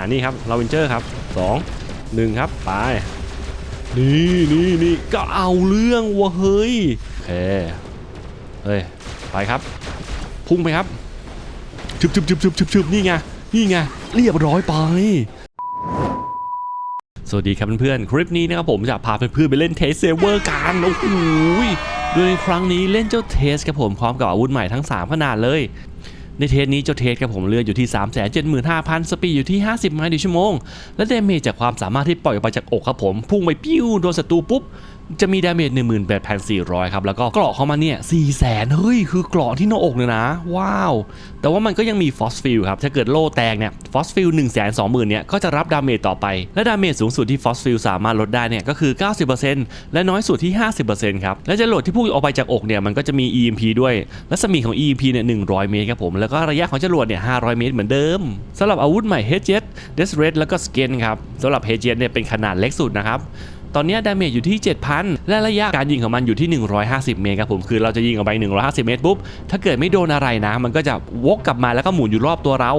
านี่ครับลาเวนเจอร์ครับสองหนึ่งครับไปนี่นี่นี่ก็เอาเรื่องวะเฮ้ยโอเคเฮ้ยไปครับ พุ่งไปครับชึบชึบชึบชึบชึบชึบนี่ไงนี่ไงเรียบร้อยไปสวัสดีครับเพื่อนๆ คลิปนี้นะครับผมจะพาเพื่อนๆไปเล่นเทสเซเวอร์กันโอ้โหยโดยในครั้งนี้เล่นเจ้าเทสครับผมพร้อมกับอาวุธใหม่ทั้ง 3 ขนาดเลย ในเทสนี้เจ้าเทสครับผมเลือดอยู่ที่ 375,000 สปีดอยู่ที่ 50 ไมล์ต่อชั่วโมง และเดเมจจากความสามารถที่ปล่อยออกมาจากอกครับผม พุ่งไปปิ้วโดนศัตรูปุ๊บ จะมีดาเมจ18,400 ครับ แล้วก็เกราะเข้ามาเนี่ย400,000 เฮ้ย คือเกราะที่หน้าอกเลยนะ ว้าว แต่ว่ามันก็ยังมีฟอสฟิลครับ ถ้าเกิดโล่แตกเนี่ยฟอสฟิล1 2 0 0 0 0 เนี่ย ก็จะรับดาเมจต่อไป และดาเมจสูงสุดที่ฟอสฟิลสามารถลดได้เนี่ยก็คือ 90%และน้อยสุดที่ 50%ครับ และจรวดที่พุ่งออกไปจากอกเนี่ยมันก็จะมี EMP ด้วยรัศมีของ EMP เนี่ย100 เมตรครับผมแล้วก็ระยะของจรวดเนี่ย500 เมตรเหมือนเดิมสำหรับอาวุธใหม่ h e d j e t d e s r e d แล้วก็ Skin ครับสำหรับ h e d j e t เนี่ยเป็นขนาดเล็กสุดนะครับ ตอนนี้ดาเมจอยู่ที่ 7,000 และระยะการยิงของมันอยู่ที่ 150 เมตรครับผมคือเราจะยิงออกไป 150 เมตรปุ๊บถ้าเกิดไม่โดนอะไรนะ มันก็จะวกกลับมาแล้วก็หมุนอยู่รอบตัวเรา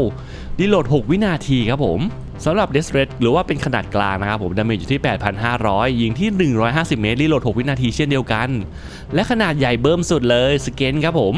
ดีโหลด 6 วินาทีครับผมสำหรับเดสเรดหรือว่าเป็นขนาดกลางนะครับผมดาเมจอยู่ที่ 8,500 ยิงที่ 150 เมตรรีโหลด 6 วินาทีเช่นเดียวกัน และขนาดใหญ่เบิ่มสุดเลยสเกนครับผม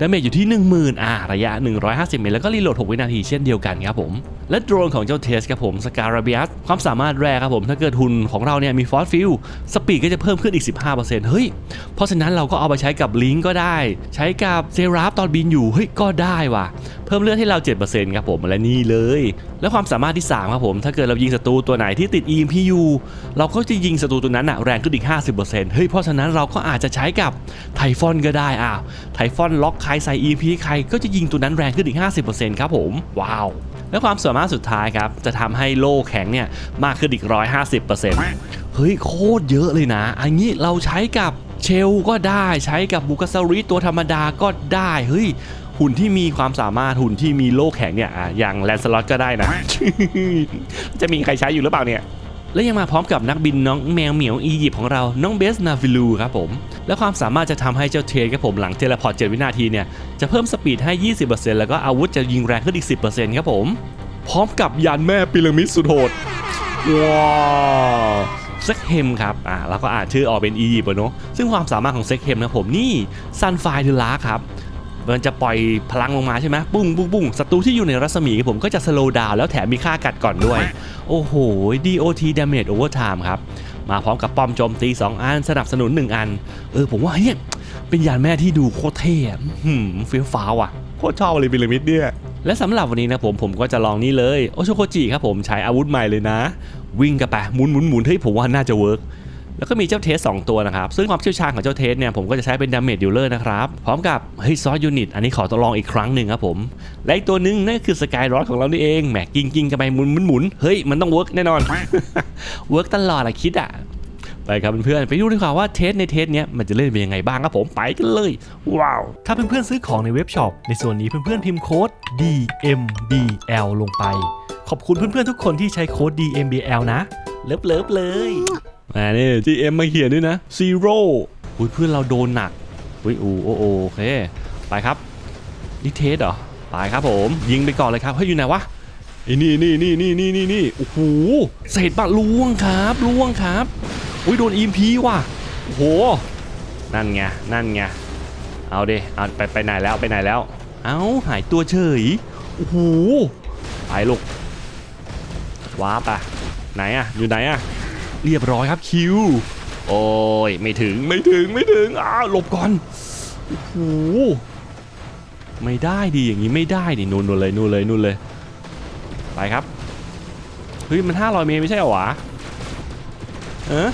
ดาเมจอยู่ที่ 10,000อ่าระยะ 150 เมตร แล้วก็รีโหลด 6 วินาทีเช่นเดียวกันครับผม และโดรนของเจ้าเทสครับผมสการาเบียสความสามารถแรกครับผม ถ้าเกิดหุ่นของเราเนี่ยมีฟอสฟิลสปีดก็จะเพิ่มขึ้นอีก 15%เฮ้ย เพราะฉะนั้นเราก็เอาไปใช้กับลิงก็ได้ ใช้กับเซราฟตอนบินอยู่เฮ้ยก็ได้ว่ะเพิ่มเลือดให้เรา 7%ครับผมและนี่เลย และความสามารถที่ 3 ครับผม ถ้าเกิดเรายิงศัตรูตัวไหนที่ติด EMP อยู่เราก็จะยิงศัตรูตัวนั้นอะแรงขึ้นอีก 50%เฮ้ยเพราะฉะนั้นเราก็อาจจะใช้กับไทฟอนก็ได้อ้าไทฟอนล็อกครใส่ EP ใครก็จะยิงตัวนั้นแรงขึ้นอีก 50%ครับผม ว้าว และความสามารถสุดท้ายครับ จะทำให้โล่แข็งเนี่ยมากขึ้นอีก 150%เฮ้ยโคตรเยอะเลยนะ อันนี้เราใช้กับเชลก็ได้ใช้กับบุกัสริตัวธรรมดาก็ได้เฮ้ยหุ่นที่มีความสามารถหุ่นที่มีโล่แข็งเนี่ยอย่างแลนสล็อตก็ได้นะ จะมีใครใช้อยู่หรือเปล่าเนี่ย และยังมาพร้อมกับนักบินน้องแมวเหมียวอียิปต์ของเรา น้องเบสนาฟิลูครับผม และความสามารถจะทำให้เจ้าเทรครับผมหลังเทเลพอร์ต7วินาทีเนี่ย จะเพิ่มสปีดให้ 20%แล้วก็อาวุธจะยิงแรงขึ้นอีก 10%ครับผม พร้อมกับยานแม่พีระมิดสุดโหดว้าวเซ็กเฮมครับ อ่าเราก็อ่านชื่อออกเป็นอียิปต์เนาะซึ่งความสามารถของเซ็กเฮมนะผมนี่ซันไฟเดลาครับ มันจะปล่อยพลังลงมาใช่ไหมปุ้งปุ้งปุ้งศัตรูที่อยู่ในรัศมีครับผมก็จะสโลว์ดาวน์แล้วแถมมีค่ากัดก่อนด้วย โอ้โห DOT Damage Overtime ครับ มาพร้อมกับป้อมโจมตี 2 อัน สนับสนุน 1 อัน เออ ผมว่าเนี่ยเป็นยานแม่ที่ดูโคตรเท่อะหืมเฟี้ยวฟ้าวอะโคตรชอบเลยพีระมิดเนี่ยและสำหรับวันนี้นะผมผมก็จะลองนี่เลย โอโชโคจิครับผมใช้อาวุธใหม่เลยนะ วิ่งกันไปหมุนหมุนหมุนเฮ้ยผมว่าน่าจะเวิร์ก แล้วก็มีเจ้าเทส 2 ตัวนะครับ ซึ่งความเชี่ยวชาญของเจ้าเทสเนี่ยผมก็จะใช้เป็นดาเมจดิลเลอร์นะครับพร้อมกับเฮ้ยซอสยูนิตอันนี้ขอทดลองอีกครั้งหนึ่งครับผมและอีกตัวหนึงนั่นคือสกายรอดของเรานี่เองแหมกิ้งกิ้งกันไปหมุนหมุนหมุนเฮ้ยมันต้องเวิร์กแน่นอนเวิร์กตลอดอะคิดอะไปครับเพื่อนๆไปดูดีกว่าว่าเทสในเทสเนี้ยมันจะเล่นเป็นยังไงบ้างครับผมไปกันเลย ว้าว ถ้าเพื่อนๆซื้อของในเว็บช็อปในส่วนนี้เพื่อนๆพิมพ์โค้ด DMBL ลงไป ขอบคุณเพื่อนๆทุกคนที่ใช้โค้ด DMBL นะ เลิฟเลิ ฟๆเลยอ่านี่ GM มมาเขียนด้วยนะ Zero อุ้ยเพื่อนเราโดนหนักอุ้ยโอโอโอเคไปครับนี่เทสเหรอไปครับผมยิงไปก่อนเลยครับเฮ้ยอยู่ไหนวะไอ้นี่นี่นี่นี่นี่นี่นี่โอ้โหเศษบะล่วงครับล่วงครับอุ้ยโดน EMP ว่ะโอ้โหนั่นไงนั่นไงเอาดิเอาไปไปไหนแล้วไปไหนแล้ว เอาหายตัวเฉยโอ้โหไปลูกว้าปะไหนอะอยู่ไหนอะ เรียบร้อยครับคิว โอ้ยไม่ถึงไม่ถึงไม่ถึงอ้าวหลบก่อนโอ้โหไม่ได้ดิอย่างนี้ไม่ได้ดินู่นนู่นเลยนู่นเลยนู่นเลย ไปครับ เฮ้ยมัน 500 เมตรไม่ใช่เหรอวะเออ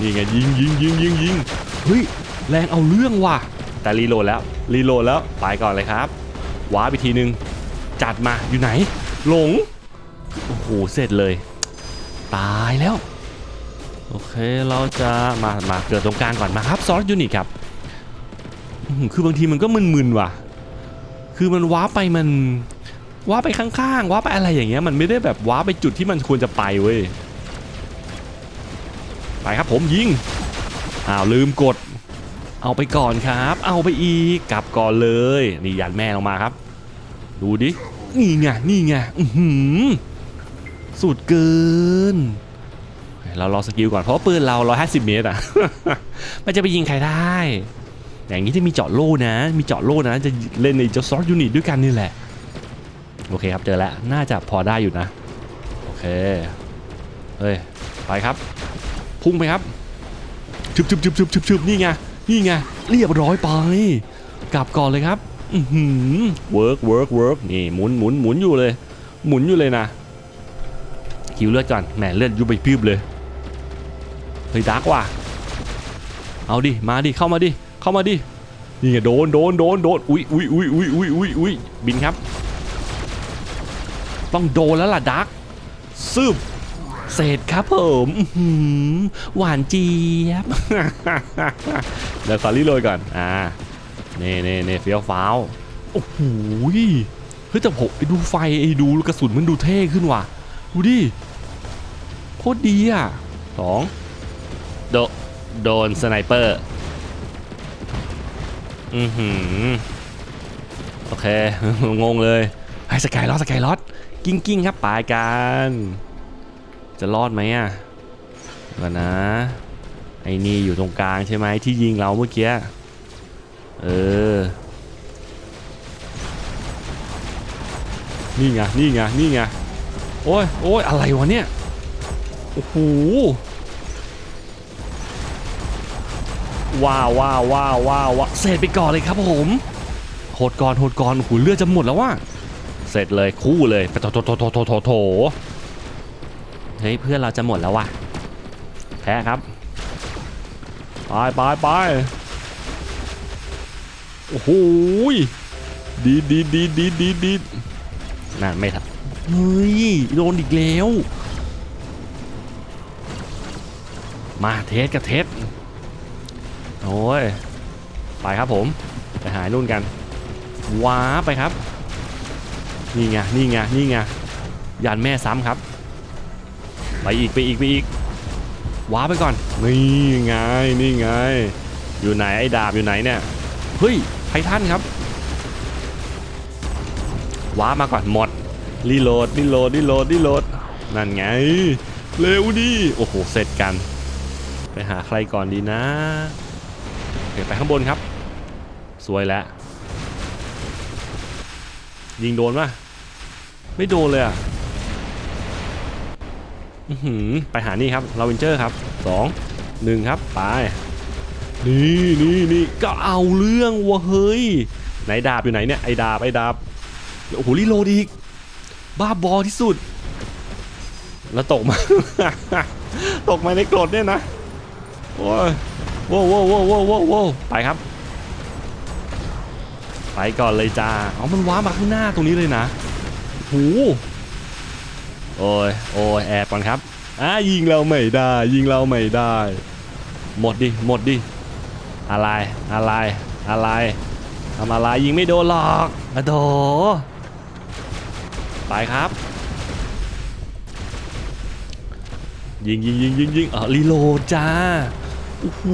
นี่ไงยิงยิงยิงยิงยิงเฮ้ยแรงเอาเรื่องว่ะ แต่รีโหลดแล้วรีโหลดแล้วไปก่อนเลยครับว้าร์ปอีกทีนึง จัดมาอยู่ไหน หลง โอ้โหเสร็จเลย ตายแล้ว โอเคเราจะมามาเกิดตรงกลางก่อนมาครับซอสยูนิตครับคือบางทีมันก็มึนๆว่ะ คือมันว้าไปมันว้าไปข้างๆว้าไปอะไรอย่างเงี้ยมันไม่ได้แบบว้าไปจุดที่มันควรจะไปเว้ยไปครับผมยิงอ้าวลืมกด เอาไปก่อนครับ เอาไปอีกกลับก่อนเลยนี่ยันแม่ลงมาครับ ดูดินี่ไงนี่ไงอือหือสุดเกิน เรารอสกิลก่อนเพราะปืนเรา 150 เมตรอะ มันจะไปยิงใครได้ อย่างนี้ที่มีเจาะโล่นะ มีเจาะโล่นะ จะเล่นในเจ้าซอสยูนิตด้วยกันนี่แหละ โอเคครับเจอแล้ว น่าจะพอได้อยู่นะ โอเค เฮ้ย ไปครับ พุ่งไปครับชึบชึบชึบชึบชึบชึบนี่ไง นี่ไง เรียบร้อยไป กลับก่อนเลยครับ อือหือเวิร์กเวิร์กเวิร์กนี่หมุนหมุนหมุนอยู่เลย หมุนอยู่เลยนะคิวเลือดก่อนแหมเลือดยุบไปพิบเลย ฮ้ยดักว่ะเอาดิมาดิเข้ามาดิเข้ามาดินี่ไงโดนโดนโดนโดนอุ้ยอุ้ยอุ้ยอุ้ยอุ้ยอุ้ยอุ้ยบินครับ ต้องโดนแล้วล่ะดักซึบเสร็จครับผมหวานเจี๊ยบเดี๋ยวขอรีโหลดก่อนอ่าเน่เน่เน่เฟี้ยวฟ้าวโอ้โหเฮ้ยแต่ผมไปดูไฟไอ้ดูกระสุนมันดูเท่ขึ้นว่ะดูดิโคตรดีอะสอง โดโดนสไนเปอร์ อือหือ โอเค งงเลยไอ้สกายลอดสกายลอดกิ้งกิ้งครับปลายกัน จะรอดไหมอะก่อนนะ ไอ้นี่อยู่ตรงกลางใช่ไหมที่ยิงเราเมื่อกี้ เออ นี่ไง นี่ไง นี่ไง โอ้ยโอ้ยอะไรวะเนี่ย โอ้โห ว้าวว้าวว้าวว้าวเสร็จไปก่อนเลยครับผมโหดก่อนโหดก่อนโอ้โหเลือดจะหมดแล้วว่ะเสร็จเลยคู่เลยไปโถโถโถโถโถโถโถเฮ้ยเพื่อนเราจะหมดแล้วว่ะแพ้ครับไปไปไปโอ้โหยดีดีดีดีดีดีนั่นไม่ทันเฮ้ยโดนอีกแล้ว มาเทสกับเทส โอ้ย ไปครับผม ไปหายนู่นกัน ว้าไปครับ นี่ไง นี่ไง นี่ไง ยันแม่ซ้ำครับ ไปอีก ไปอีก ไปอีก ว้าไปก่อน นี่ไง นี่ไง อยู่ไหนไอ้ดาบอยู่ไหนเนี่ย เฮ้ยไททันครับ ว้ามาก่อนหมด รีโหลด รีโหลด รีโหลด รีโหลด นั่นไง เร็วดิ โอ้โห เสร็จกัน ไปหาใครก่อนดีนะ เคไปข้างบนครับ สวยแล้ว ยิงโดนปะไม่โดนเลยอะไปหานี่ครับลาวินเจอร์ครับสองหนึ่งครับไปนี่นี่นี่ก็เอาเรื่องวะเฮ้ยไหนดาบอยู่ไหนเนี่ยไอ้ดาบไอ้ดาบโอ้โหรีโหลดอีกบ้าบอที่สุด แล้วตกมา ตกมาในกรดเนี่ยนะโอ้ย โว้วโว้วโว้วโว้วโว้วโว้วไปครับ ไปก่อนเลยจ้าอ๋อมันว้ามาข้างหน้าตรงนี้เลยนะหูโอ้ยโอ้ยแอบก่อนครับอ่ายิงเราไม่ได้ ยิงเราไม่ได้ หมดดิหมดดิอะไรอะไรอะไรทำอะไรยิงไม่โดนหรอกอะโดไปครับยิงยิงยิงยิงยิงอะรีโหลดจ้า อ้โห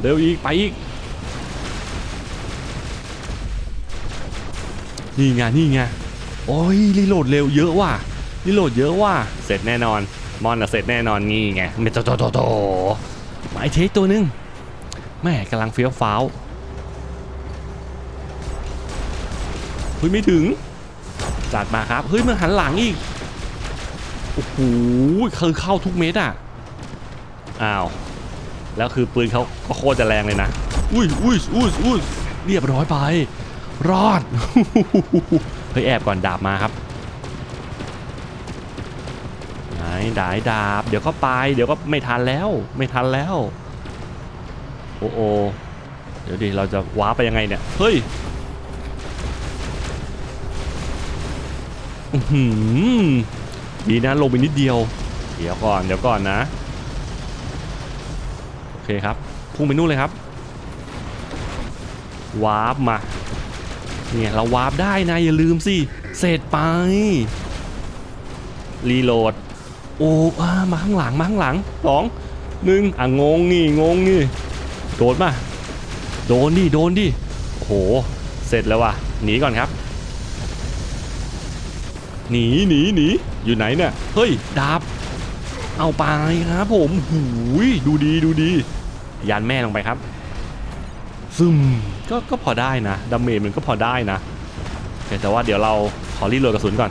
เร็วอีก ไปอีก นี่ไง นี่ไง โอ้ยรีโหลดเร็วเยอะว่ะรีโหลดเยอะว่ะเสร็จแน่นอน มอนอะเสร็จแน่นอนนี่ไงเมโตโตโตโตหมายเทคตัวหนึงแม่กำลังเฟี้ยวฟ้าวเฮ้ยไม่ถึง จัดมาครับ เฮ้ยมันหันหลังอีก โอ้โหคือเข้าทุกเม็ดอะ อ้าวแล้วคือปืนเขาก็โคตรจะแรงเลยนะ อุ้ยอุ้ยอุ้ยอุ้ยเรียบร้อยไป รอด เฮ้ยแอบก่อนดาบมาครับ ไหนดายดาบ เดี๋ยวก็ไปเดี๋ยวก็ไม่ทันแล้ว ไม่ทันแล้ว โอ้โอเดี๋ยวดิเราจะว้าร์ปไปยังไงเนี่ย เฮ้ยอื้อหือดีนะลงไปนิดเดียว เดี๋ยวก่อนเดี๋ยวก่อนนะโอ เคครับพุ่งไปนู่นเลยครับวาร์ปมาเนี่ยเราวาร์ปได้นะอย่าลืมสิเสร็จไปรีโหลดโอ้อามาข้างหลังมาข้างหลังสองหนึ่งอะงงนี่งงนี่โดนมาโดนดิโดนดิโอ้โหเสร็จแล้วว่ะหนีก่อนครับหนีหนีหนีอยู่ไหนเนี่ยเฮ้ยดาบเอาไปครับผมหูยดูดีดูดี ยันแม่ลงไปครับ ซึมก็ก็พอได้นะดาเมจมันก็พอได้นะแต่ว่าเดี๋ยวเราขอรีโหลดกระสุนก่อน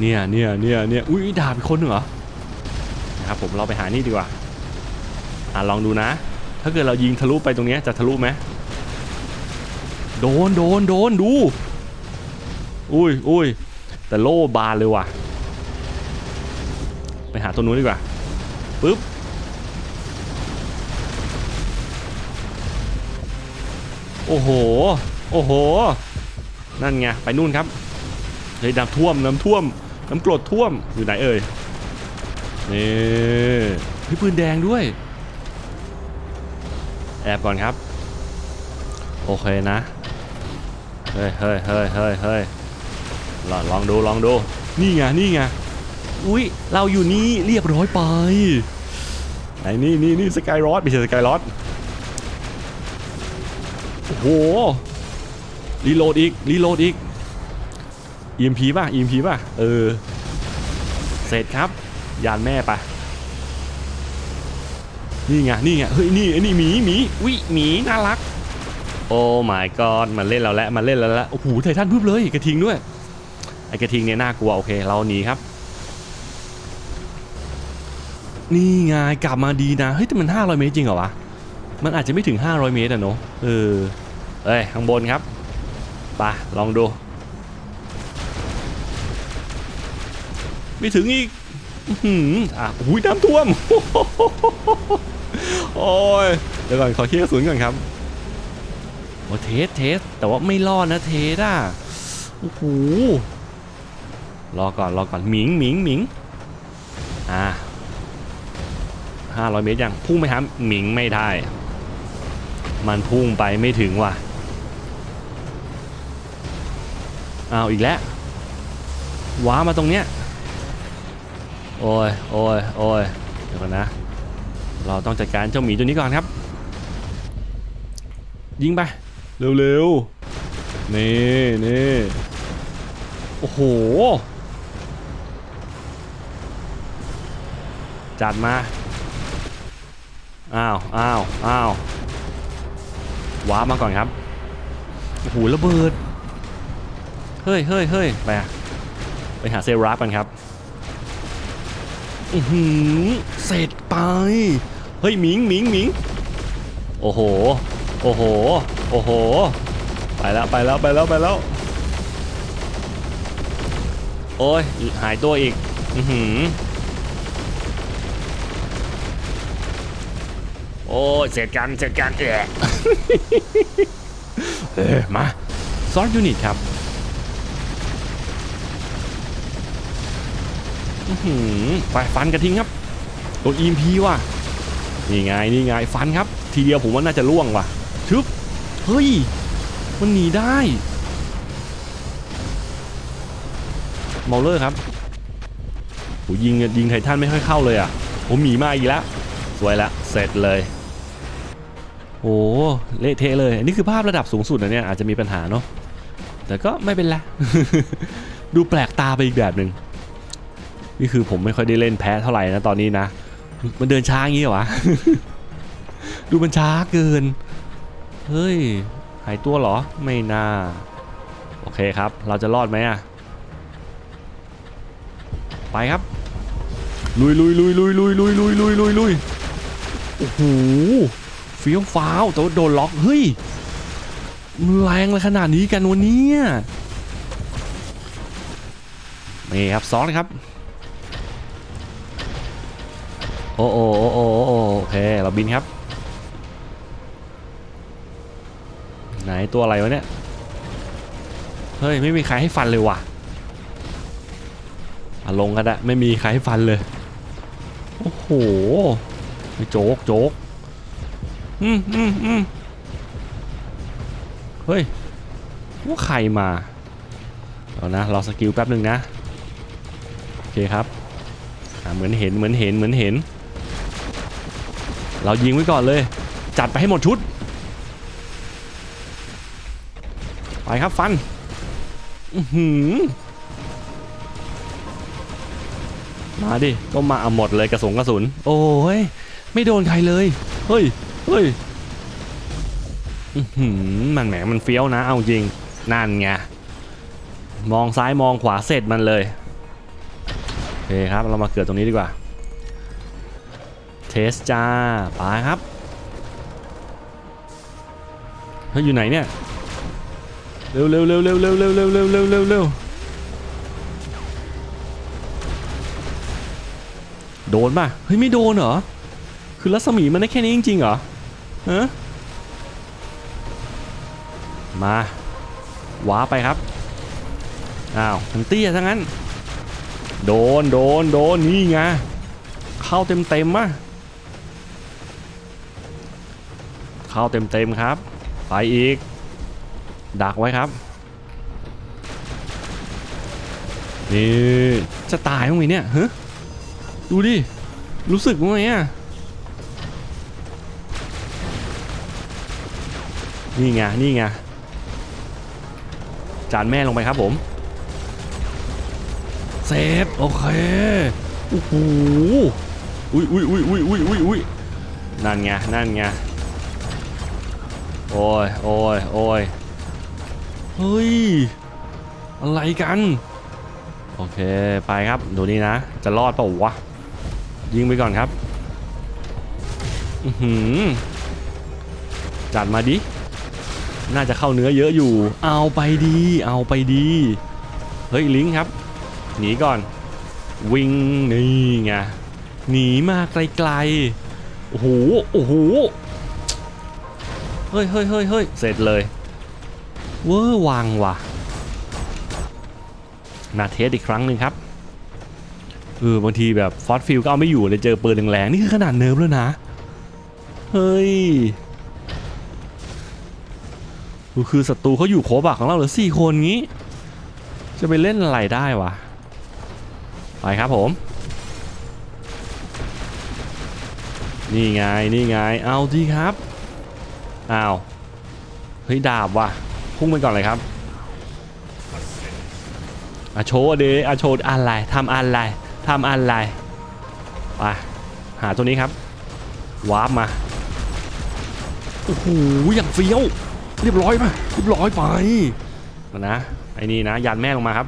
เนี่ยเนี่ยเนี่ยเนี่ยอุ้ยดาบอีกคนหนึ่งเหรอนะครับผมเราไปหานี่ดีกว่าอะลองดูนะ ถ้าเกิดเรายิงทะลุไปตรงนี้จะทะลุไหมโดนโดนโดนดู อุ้ยอุ้ยแต่โล่บานเลยว่ะ ไปหาตัวนู้นดีกว่าปึ๊บ โอ้โห โอ้โห นั่นไง ไปนู่นครับ เฮ้ยน้ำท่วม น้ำท่วม น้ำกรดท่วม อยู่ไหนเอ่ย นี่พี่ปืนแดงด้วย แอบก่อนครับ โอเคนะ เฮ้ยเฮ้ยเฮ้ยเฮ้ยเฮ้ยลองลองดู ลองดู นี่ไง นี่ไง อุ้ยเราอยู่นี่เรียบร้อยไป ไหนนี่นี่นี่สกายรอดไม่ใช่สกายรอด โอ้โหรีโหลดอีกรีโหลดอีก EMP ป่ะ EMP ป่ะ เออ เสร็จครับ ยานแม่ปะนี่ไง นี่ไง เฮ้ย นี่ไอ้นี่หมีหมีวิหมีน่ารัก โอ้ my god มันเล่นเราแล้วมันเล่นเราแล้ว โอ้โห ไททันพึบเลย กระทิงด้วย ไอ้กระทิงเนี่ยน่ากลัว โอเค เราหนีครับ นี่ไง กลับมาดีนะ เฮ้ย แต่มัน 500 เมตรจริงเหรอวะ มันอาจจะไม่ถึง 500 เมตรอะเนาะ เออ เอ้ยข้างบนครับไปลองดู ไม่ถึงอีกอื้อหืออะอุ้ยน้ำท่วม โอ้ย เดี๋ยวก่อนขอเคลียร์กระสุนก่อนครับโอ้เทสเทส แต่ว่าไม่รอดนะเทสอะ โอ้โห รอก่อนรอก่อนหมิงหมิงหมิง อ่าห้าร้อยเมตรยัง พุ่งไปหาหมิงไม่ได้ มันพุ่งไปไม่ถึงว่ะ อ้าวอีกแล้วว้ามาตรงเนี้ยโอ้ยโอ้ยโอ้ยเดี๋ยวก่อนนะ เราต้องจัดการเจ้าหมีตัวนี้ก่อนครับ ยิงไป เร็วๆ นี่นี่โอ้โห จัดมา อ้าวอ้าวอ้าวว้ามาก่อนครับ โอ้โหระเบิด เฮ้ยเฮ้ยเฮ้ยไปอะไปหาเซราฟกันครับอือหือเสร็จไป เฮ้ยหมิงหมิงหมิงโอ้โห โอ้โห โอ้โห ไปแล้วไปแล้วไปแล้วไปแล้ว โอ้ยหายตัวอีก อือหือโอ้ยเสร็จกันเสร็จกันเอะเออมาซอสยูนิตครับอื้อหือ ไฟฟันกระทิงครับโดนอีมพีว่ะนี่ไงนี่ไงฟันครับ ทีเดียวผมว่าน่าจะล่วงว่ะชึบเฮ้ยมันหนีได้เมาเลอร์ครับโหยิงยิงไททันไม่ค่อยเข้าเลยอะผมหมีมาอีกแล้วสวยละเสร็จเลยโอ้เละเทะเลยนี่คือภาพระดับสูงสุดนะเนี่ยอาจจะมีปัญหาเนาะแต่ก็ไม่เป็นไรดูแปลกตาไปอีกแบบหนึ่ง นี่คือผมไม่ค่อยได้เล่นแพ้เท่าไหร่นะตอนนี้นะ มันเดินช้าอย่างงี้เหรอวะ ดูมันช้าเกิน เฮ้ย หายตัวเหรอ ไม่น่า โอเคครับ เราจะรอดไหมอะไปครับ ลุยลุยลุยลุยลุยลุยลุยลุยลุยลุยโอ้โหเฟี้ยวฟ้าวแต่ว่าโดนล็อก เฮ้ยมันแรงเลยขนาดนี้กันวันนี้นี่ครับซ้อนครับ อ้โอ้โอ้โอ้โอ้โอเคเราบินครับ ไหนตัวอะไรวะเนี่ย เฮ้ย ไม่มีใครให้ฟันเลยว่ะอะลงกันอะไม่มีใครให้ฟันเลย โอ้โหไม่โจ๊กโจ๊กอืมอืมอืมเฮ้ยว่าใครมาเอานะรอสกิลแป๊บหนึ่งนะ โอเคครับอ่าเหมือนเห็นเหมือนเห็นเหมือนเห็น เรายิงไว้ก่อนเลย จัดไปให้หมดชุด ไปครับฟันอือหือมาดิ ก็มาเอาหมดเลยกระสุนกระสุน โอ้ย ไม่โดนใครเลย เฮ้ย เฮ้ยอื้อหือมันแหมมันเฟี้ยวนะ เอาจริง นั่นไง มองซ้ายมองขวาเสร็จมันเลยโอเคครับ เรามาเกิดตรงนี้ดีกว่า เทสจ้าไปครับเฮ้ยอยู่ไหนเนี่ยเร็วเร็วเร็วเร็วเร็วเร็วเร็วเร็วเร็วเร็วเร็วโดนป่ะเฮ้ยไม่โดนเหรอคือรัศมีมันได้แค่นี้จริงๆเหรอฮะมาว้าไปครับอ้าวมันเตี้ยทั้งนั้น โดนโดนโดนนี่ไงเข้าเต็มเต็มอะ เข้าเต็มๆครับ ไปอีก ดักไว้ครับ นี่จะตายมั้งไหมเนี่ยฮะดูดิ รู้สึกมั้งไหมอะนี่ไง นี่ไง จานแม่ลงไปครับผม เซฟ โอเค โอ้โห อุ้ยอุ้ยอุ้ยอุ้ยอุ้ยอุ้ยนั่นไง นั่นไง โอ้ยโอ้ยโอ้ยเฮ้ย อะไรกัน โอเค ไปครับ ดูนี่นะ จะรอดเปล่าวะ ยิงไปก่อนครับ อือหือ จัดมาดิ น่าจะเข้าเนื้อเยอะอยู่ เอาไปดี เอาไปดี เฮ้ย ลิงครับ หนีก่อน วิ่งนี่ไง หนีมาไกลๆ โอ้โห โอ้โห เฮ้ยเฮ้ยเฮ้ยเฮ้ยเสร็จเลยเวอร์วังว่ะนาเทสอีกครั้งหนึ่งครับเออบางทีแบบฟอสฟิลก็เอาไม่อยู่เลยเจอปืนแรงๆนี่คือขนาดเนิร์ฟแล้วนะ เฮ้ยคือศัตรูเขาอยู่ครบอะของเราเหลือสี่คนงี้ จะไปเล่นอะไรได้วะ ไปครับผม นี่ไง นี่ไง เอาดีครับ อ้าว เฮ้ย ดาบว่ะ พุ่งไปก่อนเลยครับอะโชว์เดอะโชอะไรทำอะไรทำอะไรไปหาตัวนี้ครับ วาร์ปมา โอ้โห อย่างเฟี้ยว เรียบร้อยปะเรียบร้อยไปนะ ไอ้นี่นะ ยันแม่ลงมาครับ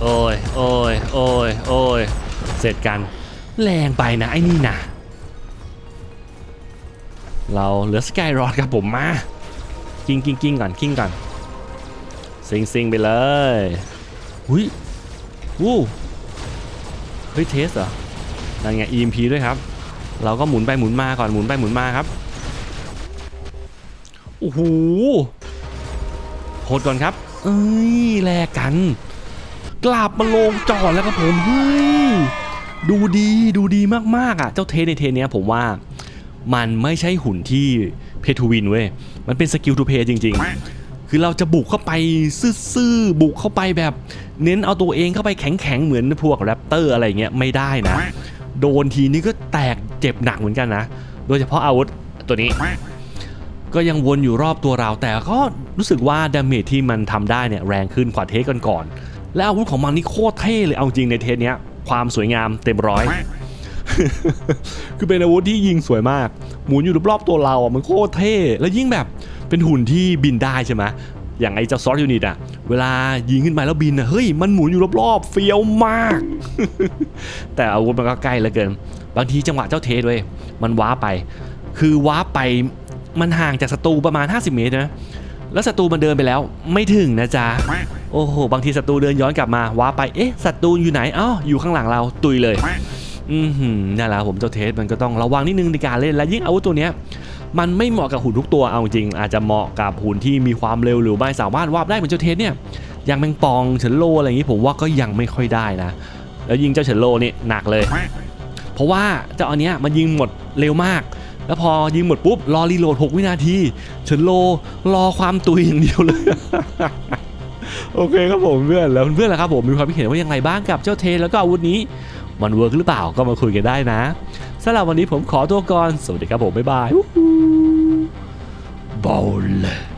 โอ้ยโอ้ยโอ้ยโอ้ยเสร็จกัน แรงไปนะ ไอ้นี่นะ เราเหลือสกายรอดครับผมมากิ้งกิ้งกิ้งก่อนกิ้งก่อนซิงซิงไปเลยหุยวู้เฮ้ยเทสเหรอนั่นไง EMP ด้วยครับ เราก็หมุนไปหมุนมาก่อนหมุนไปหมุนมาครับโอ้โหโหดก่อนครับ เอ้ยแลกกัน กลับมาลงจอดแล้วครับผมเฮ้ยดูดีดูดีมากๆอะ เจ้าเทสในเทสเนี้ยผมว่า มันไม่ใช่หุ่นที่เพทูวินเว้ย มันเป็นสกิลทูเพย์จริง ๆ คือเราจะบุกเข้าไปซื่อๆบุกเข้าไปแบบเน้นเอาตัวเองเข้าไปแข็งๆ เหมือนพวกแรปเตอร์อะไรเงี้ยไม่ได้นะ โดนทีนี้ก็แตกเจ็บหนักเหมือนกันนะ โดยเฉพาะอาวุธตัวนี้ ก็ยังวนอยู่รอบตัวเรา แต่ก็รู้สึกว่าดาเมจที่มันทำได้เนี่ยแรงขึ้นกว่าเทสก่อนๆและอาวุธของมันนี่โคตรเท่เลยเอาจริงในเทสเนี้ยความสวยงามเต็มร้อย คือเป็นอาวุธที่ยิงสวยมาก หมุนอยู่รอบๆตัวเราอะมันโคตรเท่ แล้วยิ่งแบบเป็นหุ่นที่บินได้ใช่ไหมอย่างไอ้เจ้าซอสยูนิตอะ เวลายิงขึ้นไปแล้วบินอะ เฮ้ย มันหมุนอยู่รอบๆ เฟี้ยวมาก แต่อาวุธมันก็ใกล้เหลือเกิน บางทีจังหวะเจ้าเทสเว้ย มันว้าไป คือว้าไป มันห่างจากศัตรูประมาณ 50 เมตรนะ แล้วศัตรูมันเดินไปแล้ว ไม่ถึงนะจ๊ะ โอ้โห บางทีศัตรูเดินย้อนกลับมา ว้าไป เอ๊ะ ศัตรูอยู่ไหนอ้าวอยู่ข้างหลังเรา ตุยเลย อือหือนั่นแหละผมเจ้าเทสมันก็ต้องระวังนิดนึงในการเล่นและยิ่งอาวุธตัวเนี้ยมันไม่เหมาะกับหุ่นทุกตัวเอาจริง อาจจะเหมาะกับหุ่นที่มีความเร็วหรือไม่สามารถวาบได้เหมือนเจ้าเทสเนี่ยอย่างแมงปองเฉินโลอะไรอย่างนี้ผมว่าก็ยังไม่ค่อยได้นะ แล้วยิงเจ้าเฉินโลนี่หนักเลย เพราะว่าเจ้าอันเนี้ยมันยิงหมดเร็วมาก แล้วพอยิงหมดปุ๊บรอรีโหลด 6 วินาทีเฉินโลรอความตุยอย่างเดียวเลยโอเคครับผมเพื่อนแล้วเพื่อนล่ะครับผมมีความคิดเห็นว่ายังไงบ้างกับเจ้าเทสแล้วก็อาวุธนี้ มันเวิร์กหรือเปล่าก็มาคุยกันได้นะสำหรับวันนี้ผมขอตัวก่อน สวัสดีครับผม บ๊ายบายบอล